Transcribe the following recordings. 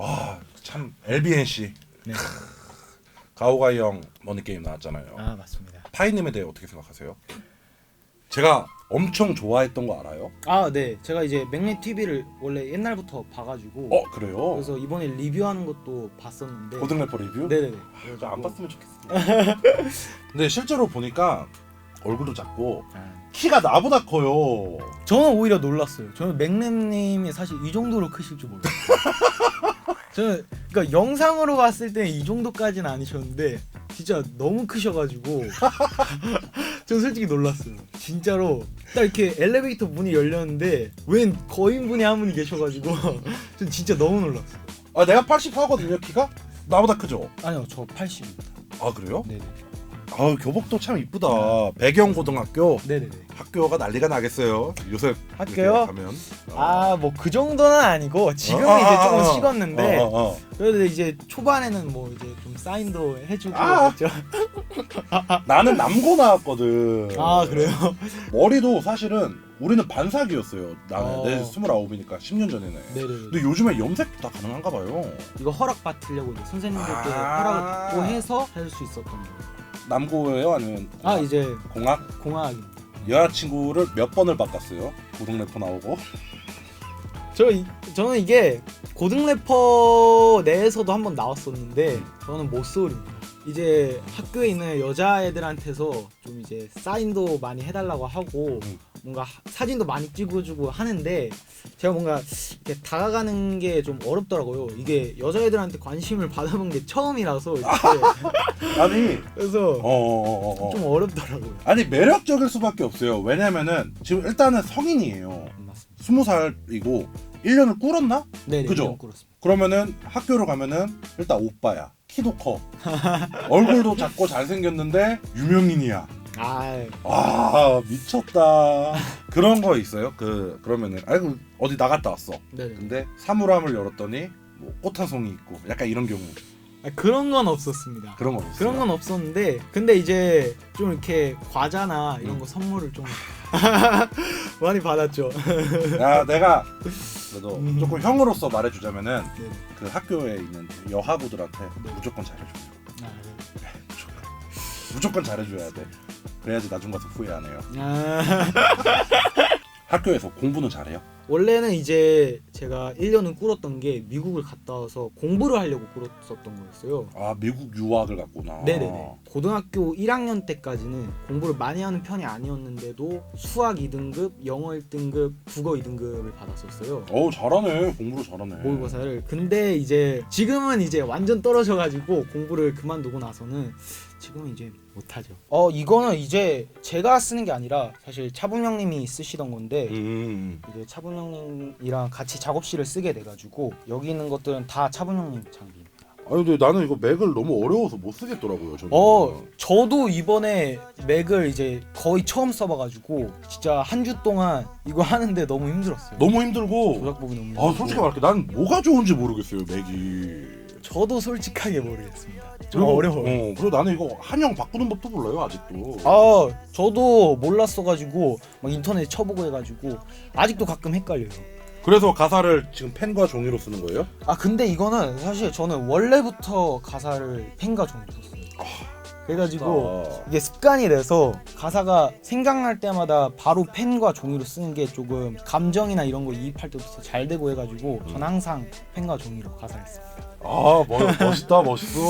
와 참 LBNC 네. 가오가이 형 머니 게임 나왔잖아요. 아 맞습니다. 파이님에 대해 어떻게 생각하세요? 제가 엄청 좋아했던 거 알아요? 아 네, 제가 이제 맥넷 TV를 원래 옛날부터 봐가지고 어 그래요? 그래서 이번에 리뷰하는 것도 봤었는데. 고등 래퍼 리뷰? 네네네. 저안 봤으면 좋겠습니다. 근데 실제로 보니까 얼굴도 작고 아, 키가 나보다 커요. 저는 오히려 놀랐어요. 저는 맥넷님이 사실 이 정도로 크실 줄 몰랐어요. 저는 그러니까 영상으로 봤을 때 이 정도까지는 아니셨는데 진짜 너무 크셔가지고 저는 솔직히 놀랐어요. 진짜로 딱 이렇게 엘리베이터 문이 열렸는데 웬 거인분이 한 분이 계셔가지고 전 진짜 너무 놀랐어요. 아 내가 84거든요 키가? 나보다 크죠? 아니요 저 80입니다. 아 그래요? 네네. 아 교복도 참 이쁘다. 배경 고등학교 네네네. 학교가 난리가 나겠어요. 요새 학교요? 이렇게 가면 아 뭐 그 정도는 아니고 지금은 어, 어, 이제 어, 조금 어. 식었는데 어, 어, 어. 그래도 이제 초반에는 뭐 이제 좀 사인도 해주고 아. 그랬죠. 나는 남고 나왔거든. 아 그래요? 머리도 사실은 우리는 반삭이었어요. 나는 어. 내 29이니까 10년 전이네. 네네. 근데 요즘에 염색도 다 가능한가 봐요. 이거 허락 받으려고 이제 선생님들께 아. 허락을 받고 해서 할 수 있었던 거예요. 남고예요 아니면 아 이제 공학? 공학입니다. 여자친구를 몇 번을 바꿨어요? 고등 래퍼 나오고. 저 이, 저는 이게 고등 래퍼 내에서도 한번 나왔었는데 저는 모쏠입니다. 이제 학교에 있는 여자애들한테서 좀 이제 사인도 많이 해달라고 하고 음. 뭔가 하- 사진도 많이 찍어주고 하는데 제가 뭔가 이렇게 다가가는 게 좀 어렵더라고요. 이게 여자애들한테 관심을 받아본 게 처음이라서 아니, 그래서 어, 어, 어, 어. 좀 어렵더라고요. 아니 매력적일 수밖에 없어요. 왜냐면은 지금 일단은 성인이에요. 맞습니다. 스무 살이고 1년을 꿇었나? 네, 그죠? 좀 그렇습니다. 그러면은 학교를 가면은 일단 오빠야. 키도 커. 얼굴도 작고 잘생겼는데 유명인이야. 아, 아 미쳤다. 그런 거 있어요? 그 그러면은 아이고 어디 나갔다 왔어. 네. 근데 사물함을 열었더니 뭐 꽃 한 송이 있고 약간 이런 경우 아, 그런 건 없었습니다. 그런 거 없어요. 그런 건 없었는데 근데 이제 좀 이렇게 과자나 이런 음. 거 선물을 좀 많이 받았죠. 야 내가 그래도 음. 조금 형으로서 말해주자면은 네. 그 학교에 있는 여하부들한테 네. 무조건 잘해줘요. 아, 무조건. 무조건 잘해줘야 돼. 그래야지 나중 가서 후회 안 해요. 네. 아, 학교에서 공부는 잘해요? 원래는 이제 제가 1년은 꿇었던 게 미국을 갔다 와서 공부를 하려고 꿇었었던 거였어요. 아 미국 유학을 갔구나. 네네네. 고등학교 1학년 때까지는 공부를 많이 하는 편이 아니었는데도 수학 2등급, 영어 1등급, 국어 2등급을 받았었어요. 어우 잘하네. 공부를 잘하네. 모의고사를. 근데 이제 지금은 이제 완전 떨어져가지고 공부를 그만두고 나서는 지금은 이제 못하죠. 어 이거는 이제 제가 쓰는 게 아니라 사실 차분 형님이 쓰시던 건데 음. 이제 차분 형님이랑 같이 작업실을 쓰게 돼가지고 여기 있는 것들은 다 차분 형님 장비입니다. 아니 근데 나는 이거 맥을 너무 어려워서 못 쓰겠더라고요. 저는. 어 저도 이번에 맥을 이제 거의 처음 써봐가지고 진짜 한 주 동안 이거 하는데 너무 힘들었어요. 너무 힘들고. 조작 보기 너무 아 힘들고. 솔직히 말할게 난 뭐가 좋은지 모르겠어요 맥이. 저도 솔직하게 모르겠습니다. 좀 그리고- 어려워요. 어, 그리고 나는 이거 한영 바꾸는 법도 몰라요 아직도. 아 저도 몰랐어가지고 막 인터넷 쳐보고 해가지고 아직도 가끔 헷갈려요. 그래서 가사를 지금 펜과 종이로 쓰는 거예요? 아 근데 이거는 사실 저는 원래부터 가사를 펜과 종이로 썼어요. 그래가지고 아, 이게 습관이 돼서 가사가 생각날 때마다 바로 펜과 종이로 쓰는 게 조금 감정이나 이런 거 이입할 더잘 되고 해가지고 전 항상 펜과 종이로 가사를 씁니다. 아 뭐, 멋있다 멋있어.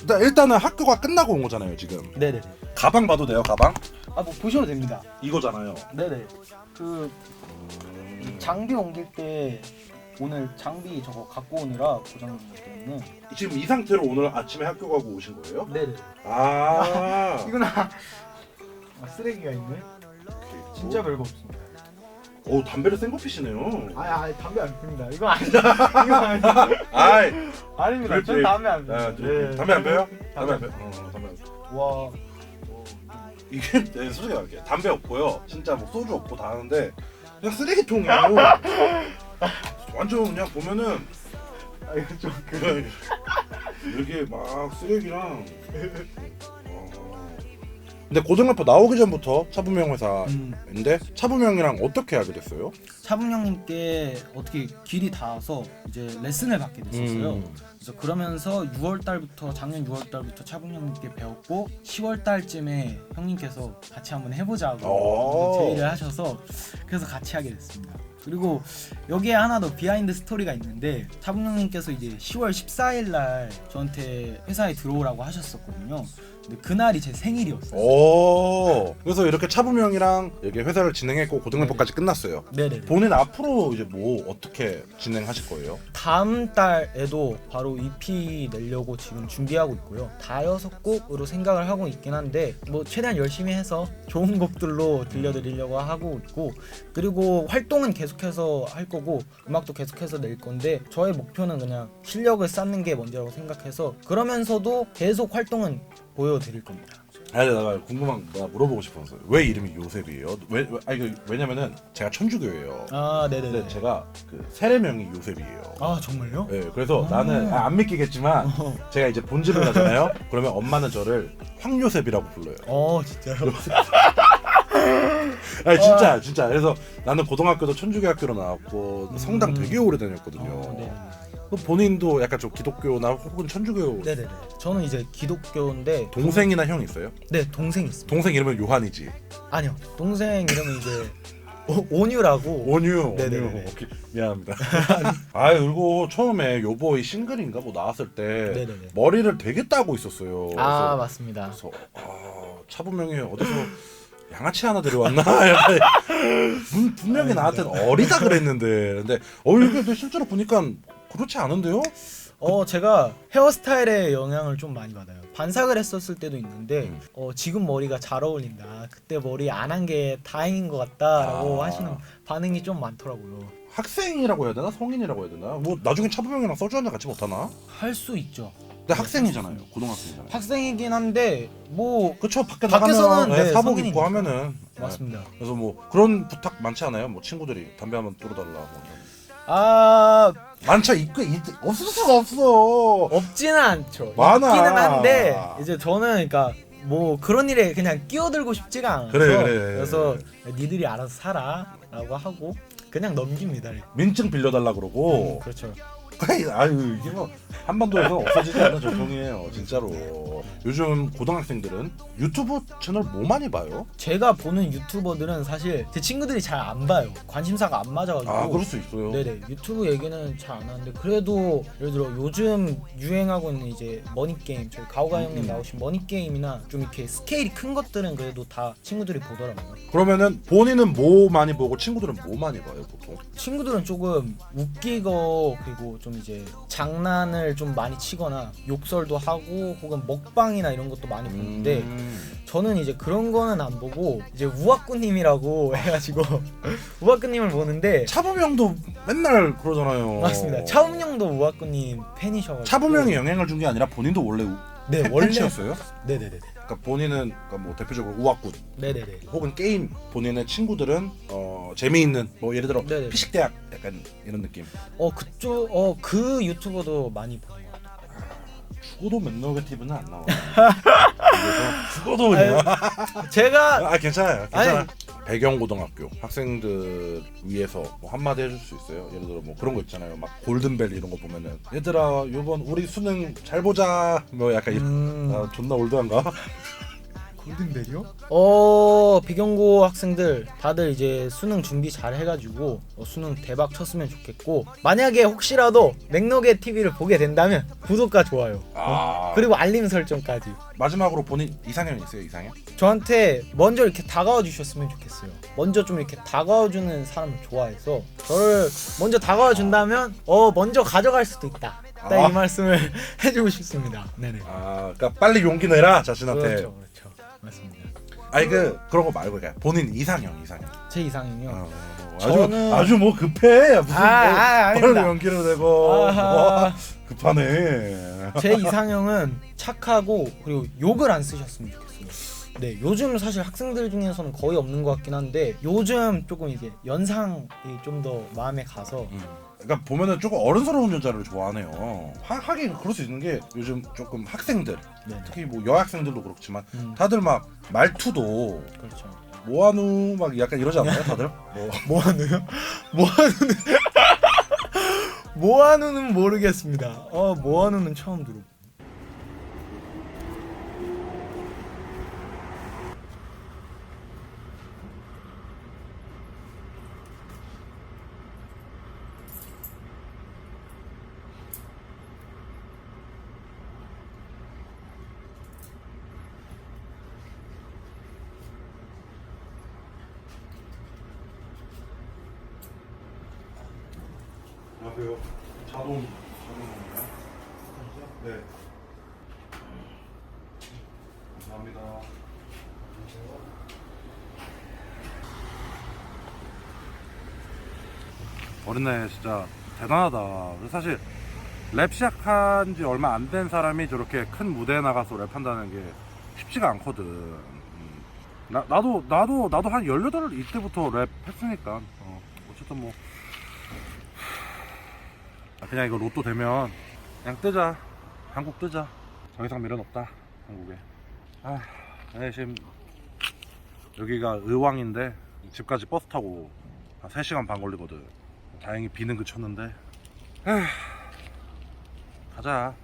일단 일단은 학교가 끝나고 온 거잖아요 지금. 네네네. 가방 봐도 돼요 가방? 아뭐 보셔도 됩니다. 이거잖아요. 네네. 그 장비 옮길 때 오늘 장비 저거 갖고 오느라 고장난 것 때문에 지금 이 상태로 오늘 아침에 학교 가고 오신 거예요? 네네 아 이거나 아, 쓰레기가 있네 진짜 별거 없습니다 오 담배를 센거 피시네요. 아니 아니 담배 안 핍니다 이거 아니죠 아이 아닙니다 그렇지. 전 담배 안 핍니다 아, 네. 담배 안 피워요? 담배 안 피워? 어, 담배 안 피워. 와 이게 네, 솔직히 말할게 담배 없고요. 진짜 뭐 소주 없고 다 하는데 그냥 쓰레기통이에요. 완전 그냥 보면은 아, 이거 좀 그... 이렇게 막 쓰레기랑 어, 근데 고등학교 나오기 전부터 차분명 음, 회사인데 차분명이랑 어떻게 알게 됐어요? 차분 형님께 어떻게 길이 닿아서 이제 레슨을 받게 됐었어요. 음. 그래서 그러면서 6월 달부터 작년 6월 달부터 차분 형님께 배웠고 10월 달쯤에 형님께서 같이 한번 오. 해보자고 제의를 하셔서 그래서 같이 하게 됐습니다. 그리고 여기에 하나 더 비하인드 스토리가 있는데 차분 형님께서 이제 10월 14일 날 저한테 회사에 들어오라고 하셨었거든요. 근데 그날이 제 생일이었어요. 오. 그래서 이렇게 차분명이랑 여기 회사를 진행했고 고등학교까지 끝났어요. 네네네. 본인 앞으로 이제 뭐 어떻게 진행하실 거예요? 다음 달에도 바로 EP 내려고 지금 준비하고 있고요. 다 여섯 곡으로 생각을 하고 있긴 한데 뭐 최대한 열심히 해서 좋은 곡들로 들려드리려고 하고 있고 그리고 활동은 계속해서 할 거고 음악도 계속해서 낼 건데 저의 목표는 그냥 실력을 쌓는 게 먼저라고 생각해서 그러면서도 계속 활동은 보여드릴 겁니다. 아니 내가 궁금한 거 물어보고 싶어서 왜 이름이 요셉이에요? 왜, 왜 아니 그 왜냐면은 제가 천주교예요. 아 네네네. 근데 제가 그 세례명이 요셉이에요. 아 정말요? 네, 그래서 아. 나는 아, 안 믿기겠지만 어, 제가 이제 본집을 가잖아요. 그러면 엄마는 저를 황요셉이라고 불러요. 어 진짜요? 아니 진짜 진짜. 그래서 나는 고등학교도 천주교 학교로 나왔고 음. 성당 되게 오래 다녔거든요. 어, 네 네네. 그 본인도 약간 좀 기독교나 혹은 천주교 네네네. 저는 이제 기독교인데 동생이나 형 있어요? 네 동생 있습니다. 동생 이름은 요한이지. 아니요 동생 이름은 이제 오, 온유라고 온유. 네네네. 오케이. 미안합니다. 아 그리고 처음에 요보이 싱글인가 뭐 나왔을 때 네네네 머리를 되게 따고 있었어요. 아 그래서, 맞습니다 그래서 아, 차분명이 어디서 양아치 하나 데려왔나? 약간 분, 분명히 아, 나한테는 어리다 그랬는데 근데 어 이게 근데 실제로 보니까 그렇지 않은데요? 어 제가 헤어스타일에 영향을 좀 많이 받아요 반삭을 했었을 때도 있는데 음. 어 지금 머리가 잘 어울린다 그때 머리 안 한 게 다행인 것 같다라고 아. 하시는 반응이 좀 많더라고요 학생이라고 해야 되나 성인이라고 해야 되나? 뭐 나중에 차분명이랑 소주 한잔 같이 못 하나? 할 수 있죠 근데 학생이잖아요 고등학생이잖아요. 학생이긴 한데 뭐 그쵸 밖에 밖에서는 나가면 네, 네, 사복 입고 성인이니까. 하면은 네. 맞습니다 그래서 뭐 그런 부탁 많지 않아요? 뭐 친구들이 담배 한번 뚫어달라 뭐. 아 많죠 있고 있, 없을 수가 없어. 없지는 않죠 많아. 있기는 한데 이제 저는 그러니까 뭐 그런 일에 그냥 끼어들고 싶지가 않아서 그래, 그래. 그래서 니들이 알아서 살아라고 하고 그냥 넘깁니다. 민증 빌려달라 그러고. 그렇죠. 아유 이게 뭐 한반도에서 없어지지 않는 전통이에요 진짜로. 요즘 고등학생들은 유튜브 채널 뭐 많이 봐요? 제가 보는 유튜버들은 사실 제 친구들이 잘 안 봐요. 관심사가 안 맞아가지고. 아 그럴 수 있어요. 네네 유튜브 얘기는 잘 안 하는데 그래도 예를 들어 요즘 유행하고 있는 이제 머니 게임 저희 가오가 형님 음. 나오신 머니 게임이나 좀 이렇게 스케일이 큰 것들은 그래도 다 친구들이 보더라고요. 그러면은 본인은 뭐 많이 보고 친구들은 뭐 많이 봐요 보통? 친구들은 조금 웃기고 그리고 좀 이제 장난을 좀 많이 치거나 욕설도 하고 혹은 먹방이나 이런 것도 많이 보는데 음. 저는 이제 그런 거는 안 보고 이제 우악꾸님이라고 해가지고 우악꾸님을 보는데 차범형도 맨날 그러잖아요. 맞습니다. 차음령도 우악꾸님 팬이셔가지고 차범형이 영향을 준 게 아니라 본인도 원래 우, 네 팬- 원래 팬치였어요? 네네네 그러니까 본인은 그러니까 뭐 대표적으로 우악군 네네네 혹은 게임 본인의 친구들은 어 재미있는 뭐 예를 들어 네네. 피식대학 약간 이런 느낌 어 그쪽 어 그 유튜버도 많이 보는 것 같아요. 죽어도 맨너게 TV는 안 나와 그래서 죽어도 그냥 제가 아 괜찮아요 괜찮아 아니. 배경고등학교 학생들 위해서 뭐 한마디 해줄 수 있어요? 예를 들어 뭐 그런 거 있잖아요. 막 골든벨 이런 거 보면은 얘들아 요번 우리 수능 잘 보자. 뭐 약간 이런 음... 아, 존나 올드한가? 골든벨이요? 어 비경고 학생들 다들 이제 수능 준비 잘 해가지고 어, 수능 대박 쳤으면 좋겠고 만약에 혹시라도 맥너게 TV를 보게 된다면 구독과 좋아요. 아. 그리고 알림 설정까지. 마지막으로 본인 이상형 있어요 이상형? 저한테 먼저 이렇게 다가와 주셨으면 좋겠어요. 먼저 좀 이렇게 다가와 주는 사람을 좋아해서 저를 먼저 다가와 준다면 어 먼저 가져갈 수도 있다. 딱 이 아. 말씀을 해주고 싶습니다. 네네. 아 그러니까 빨리 용기 내라 자신한테. 그렇죠 그렇죠 맞습니다 아니 그 그런 거 말고 그냥 본인 이상형 이상형 제 이상형요 어, 아주 저는- 아주 뭐 급해 무슨 아, 아, 뭐 아닙니다. 빨리 연기를 아하. 뭐 급하네 제 이상형은 착하고 그리고 욕을 안 쓰셨으면 좋겠어요. 네, 요즘 사실 학생들 중에서는 거의 없는 것 같긴 한데 요즘 조금 이제 연상이 좀 더 마음에 가서 그러니까 보면은 조금 어른스러운 여자를 좋아하네요. 하, 하긴 그럴 수 있는 게 요즘 조금 학생들, 네, 특히 뭐 여학생들도 그렇지만 음, 다들 막 말투도 그렇죠. 모아누 막 약간 이러지 않나요, 다들? 뭐 모아누요? 모아누는 모아누는 모르겠습니다. 어, 모아누는 처음 들어. 안녕하세요. 자동 자동이요? 네. 감사합니다. 어린 나이에 진짜 대단하다. 사실 랩 시작한 지 얼마 안 된 사람이 저렇게 큰 무대에 나가서 랩한다는 게 쉽지가 않거든. 음. 나, 나도 나도 나도 한 18 이때부터 랩 했으니까 어, 어쨌든 뭐 아, 그냥 이거 로또 되면 그냥 뜨자. 한국 뜨자. 더 이상 미련 없다 한국에. 아 네, 지금 여기가 의왕인데 집까지 버스 타고 한 3시간 반 걸리거든. 다행히 비는 그쳤는데. 에휴, 가자